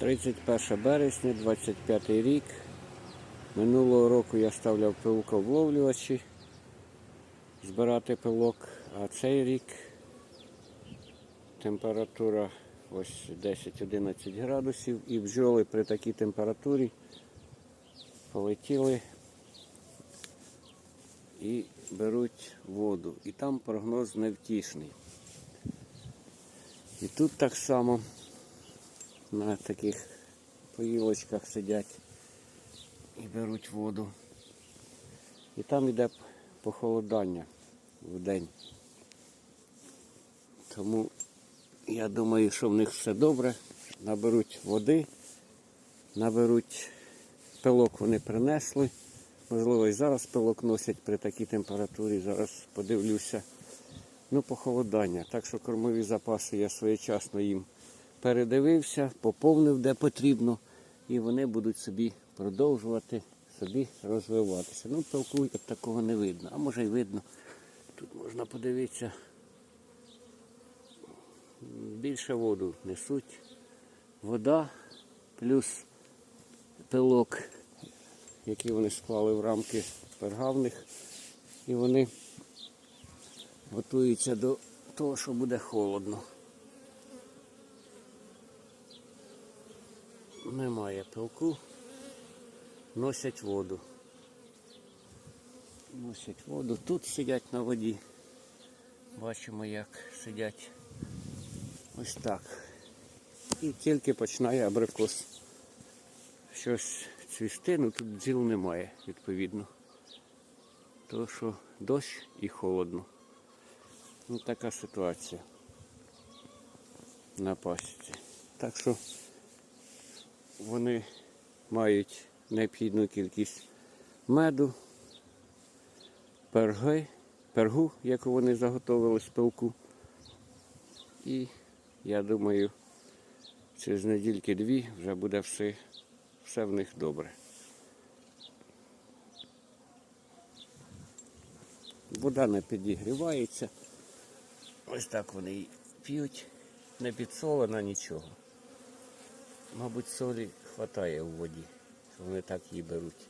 31 березня, 25 рік. Минулого року я ставляв пилковловлювачі збирати пилок, а цей рік температура ось 10-11 градусів і бджоли при такій температурі полетіли і беруть воду. І там прогноз невтішний. І тут так само на таких поїлочках сидять і беруть воду. І там йде похолодання в день. Тому я думаю, що в них все добре. Наберуть води, наберуть пилок вони принесли. Можливо, і зараз пилок носять при такій температурі. Зараз подивлюся. Ну, похолодання. Так що кормові запаси я своєчасно їм передивився, поповнив де потрібно, і вони будуть собі продовжувати собі розвиватися. Ну, пилку як такого не видно, а може й видно. Тут можна подивитися. Більше воду несуть. Вода плюс пилок, який вони склали в рамки пергавних. І вони готуються до того, що буде холодно. Немає пилку, носять воду. Носять воду. Тут сидять на воді. Бачимо, як сидять ось так. І тільки починає абрикос щось цвісти, ну тут бджіл немає, відповідно. Тому що дощ і холодно. Ну така ситуація на пасіці. Так що вони мають необхідну кількість меду, перги, пергу, яку вони заготовили з пилку. І я думаю, через недільки-дві вже буде все, все в них добре. Вода не підігрівається. Ось так вони її п'ють, не підсолена нічого. Мабуть, солі вистачає у воді, що вони так її беруть.